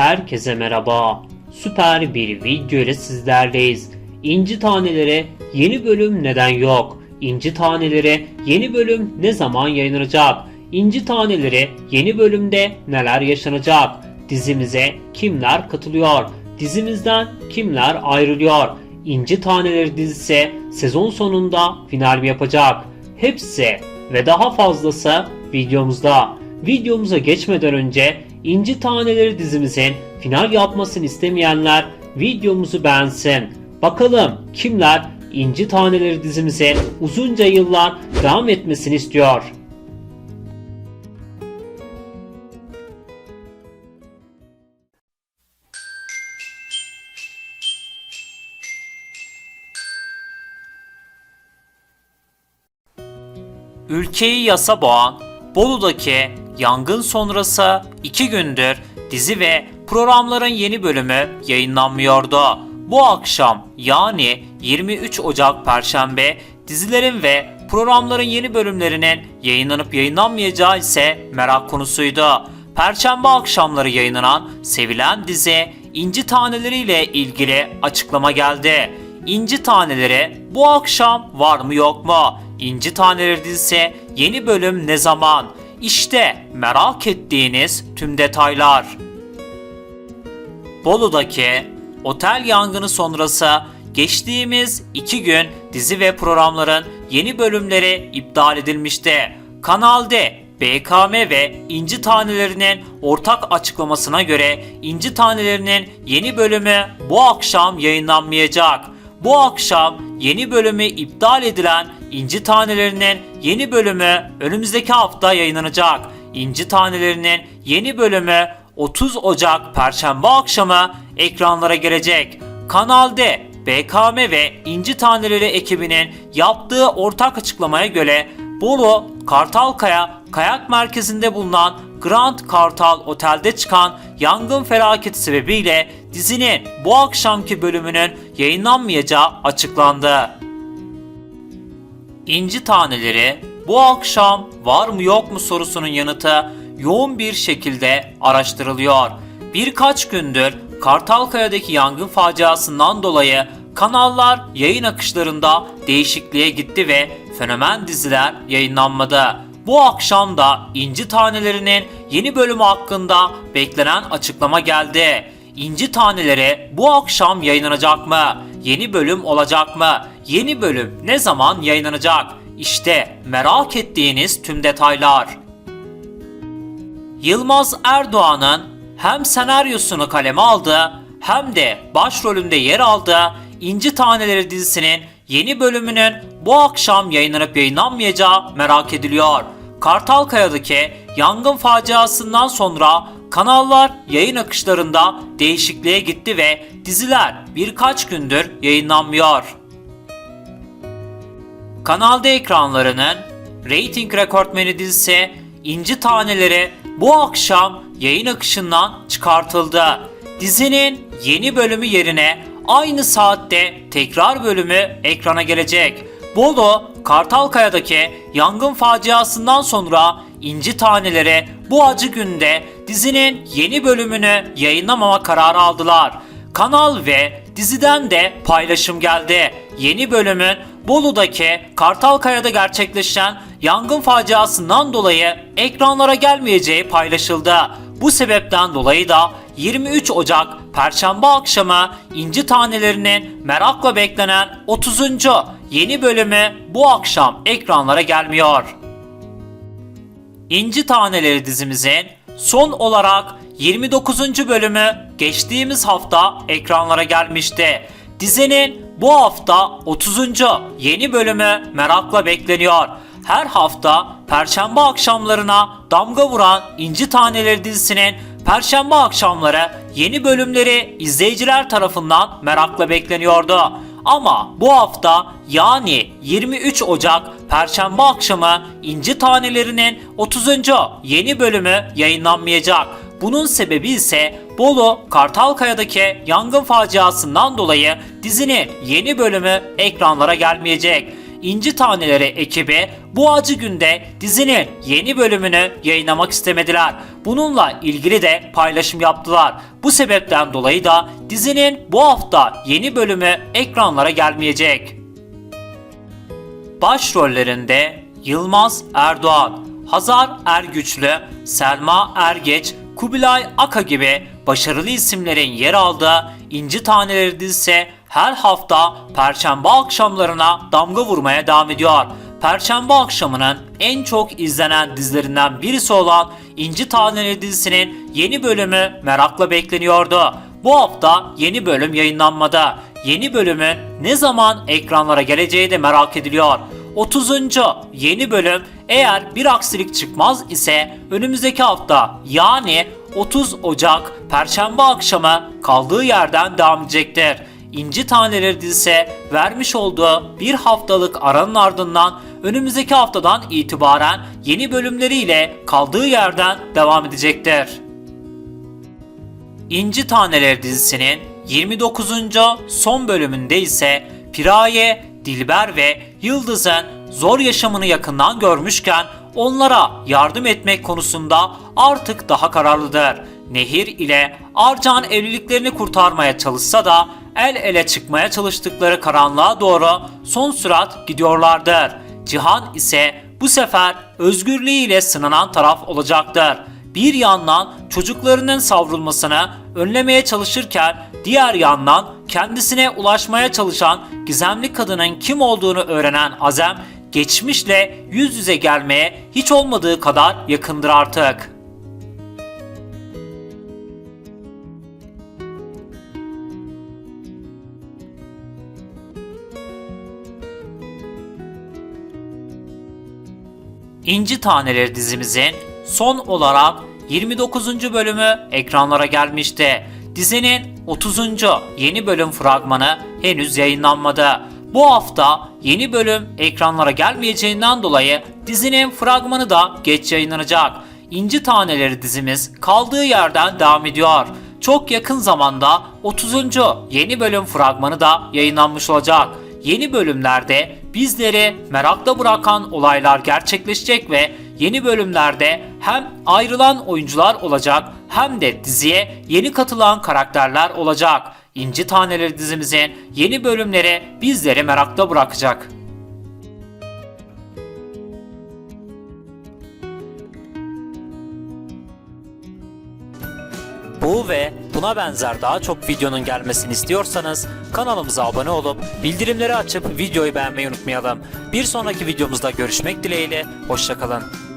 Herkese merhaba. Süper bir video ile sizlerleyiz. İnci Taneleri yeni bölüm neden yok? İnci Taneleri yeni bölüm ne zaman yayınlanacak? İnci Taneleri yeni bölümde neler yaşanacak? Dizimize kimler katılıyor? Dizimizden kimler ayrılıyor? İnci Taneleri dizisi sezon sonunda final mi yapacak? Hepsi ve daha fazlası videomuzda. Videomuza geçmeden önce İnci Taneleri dizimizin final yapmasını istemeyenler videomuzu beğensin. Bakalım kimler İnci Taneleri dizimizin uzunca yıllar devam etmesini istiyor. Ülkeyi yasa boğan Bolu'daki yangın sonrası 2 gündür dizi ve programların yeni bölümü yayınlanmıyordu. Bu akşam yani 23 Ocak Perşembe dizilerin ve programların yeni bölümlerinin yayınlanıp yayınlanmayacağı ise merak konusuydu. Perşembe akşamları yayınlanan sevilen dizi İnci Taneleri ile ilgili açıklama geldi. İnci Taneleri bu akşam var mı yok mu? İnci Taneleri dizisi yeni bölüm ne zaman? İşte merak ettiğiniz tüm detaylar. Bolu'daki otel yangını sonrası geçtiğimiz iki gün dizi ve programların yeni bölümleri iptal edilmişti. Kanal D, BKM ve İnci Tanelerinin ortak açıklamasına göre İnci Tanelerinin yeni bölümü bu akşam yayınlanmayacak. Bu akşam yeni bölümü iptal edilen İnci Tanelerinin yeni bölümü önümüzdeki hafta yayınlanacak. İnci Tanelerinin yeni bölümü 30 Ocak Perşembe akşamı ekranlara gelecek. Kanal D, BKM ve İnci Taneleri ekibinin yaptığı ortak açıklamaya göre Bolu Kartalkaya Kayak Merkezi'nde bulunan Grand Kartal Otel'de çıkan yangın felaketi sebebiyle dizinin bu akşamki bölümünün yayınlanmayacağı açıklandı. İnci Taneleri bu akşam var mı yok mu sorusunun yanıtı yoğun bir şekilde araştırılıyor. Birkaç gündür Kartalkaya'daki yangın faciasından dolayı kanallar yayın akışlarında değişikliğe gitti ve fenomen diziler yayınlanmadı. Bu akşam da İnci Tanelerinin yeni bölümü hakkında beklenen açıklama geldi. İnci Taneleri bu akşam yayınlanacak mı? Yeni bölüm olacak mı? Yeni bölüm ne zaman yayınlanacak? İşte merak ettiğiniz tüm detaylar. Yılmaz Erdoğan'ın hem senaryosunu kaleme aldı hem de başrolünde yer aldığı İnci Taneleri dizisinin yeni bölümünün bu akşam yayınlanıp yayınlanmayacağı merak ediliyor. Kartalkaya'daki yangın faciasından sonra kanallar yayın akışlarında değişikliğe gitti ve diziler birkaç gündür yayınlanmıyor. Kanal D ekranlarının reyting rekortmeni dizisi İnci Taneleri bu akşam yayın akışından çıkartıldı. Dizinin yeni bölümü yerine aynı saatte tekrar bölümü ekrana gelecek. Bolu, Kartalkaya'daki yangın faciasından sonra İnci Taneleri bu acı günde dizinin yeni bölümünü yayınlamama kararı aldılar. Kanal ve diziden de paylaşım geldi. Yeni bölümün Bolu'daki Kartalkaya'da gerçekleşen yangın faciasından dolayı ekranlara gelmeyeceği paylaşıldı. Bu sebepten dolayı da 23 Ocak Perşembe akşamı İnci Tanelerinin merakla beklenen 30. yeni bölümü bu akşam ekranlara gelmiyor. İnci Taneleri dizimizin son olarak 29. bölümü geçtiğimiz hafta ekranlara gelmişti. Dizinin bu hafta 30. yeni bölümü merakla bekleniyor. Her hafta perşembe akşamlarına damga vuran İnci Taneleri dizisinin perşembe akşamları yeni bölümleri izleyiciler tarafından merakla bekleniyordu. Ama bu hafta yani 23 Ocak Perşembe akşamı İnci Tanelerinin 30. yeni bölümü yayınlanmayacak. Bunun sebebi ise Bolu Kartalkaya'daki yangın faciasından dolayı dizinin yeni bölümü ekranlara gelmeyecek. İnci Taneleri ekibi bu acı günde dizinin yeni bölümünü yayınlamak istemediler. Bununla ilgili de paylaşım yaptılar. Bu sebepten dolayı da dizinin bu hafta yeni bölümü ekranlara gelmeyecek. Başrollerinde Yılmaz Erdoğan, Hazar Ergüçlü, Selma Ergeç, Kubilay Aka gibi başarılı isimlerin yer aldığı İnci Taneleri dizisi her hafta Perşembe akşamlarına damga vurmaya devam ediyor. Perşembe akşamının en çok izlenen dizilerinden birisi olan İnci Taneleri dizisinin yeni bölümü merakla bekleniyordu. Bu hafta yeni bölüm yayınlanmadı. Yeni bölümün ne zaman ekranlara geleceği de merak ediliyor. 30. yeni bölüm eğer bir aksilik çıkmaz ise önümüzdeki hafta yani 30 Ocak Perşembe akşamı kaldığı yerden devam edecektir. İnci Taneleri dizisi vermiş olduğu bir haftalık aranın ardından önümüzdeki haftadan itibaren yeni bölümleriyle kaldığı yerden devam edecektir. İnci Taneleri dizisinin 29. son bölümünde ise Piraye, Dilber ve Yıldız'ın zor yaşamını yakından görmüşken onlara yardım etmek konusunda artık daha kararlıdır. Nehir ile Arcan evliliklerini kurtarmaya çalışsa da el ele çıkmaya çalıştıkları karanlığa doğru son sürat gidiyorlardır. Cihan ise bu sefer özgürlüğüyle sınanan taraf olacaktır bir yandan çocuklarının savrulmasını önlemeye çalışırken diğer yandan kendisine ulaşmaya çalışan gizemli kadının kim olduğunu öğrenen Azem geçmişle yüz yüze gelmeye hiç olmadığı kadar yakındır artık. İnci Taneleri dizimizin son olarak 29. bölümü ekranlara gelmişti. Dizinin 30. yeni bölüm fragmanı henüz yayınlanmadı. Bu hafta yeni bölüm ekranlara gelmeyeceğinden dolayı dizinin fragmanı da geç yayınlanacak. İnci Taneleri dizimiz kaldığı yerden devam ediyor. Çok yakın zamanda 30. yeni bölüm fragmanı da yayınlanmış olacak. Yeni bölümlerde bizleri merakta bırakan olaylar gerçekleşecek ve yeni bölümlerde hem ayrılan oyuncular olacak hem de diziye yeni katılan karakterler olacak. İnci Taneleri dizimizin yeni bölümleri bizleri merakta bırakacak. Bu ve buna benzer daha çok videonun gelmesini istiyorsanız kanalımıza abone olup bildirimleri açıp videoyu beğenmeyi unutmayalım. Bir sonraki videomuzda görüşmek dileğiyle, hoşçakalın.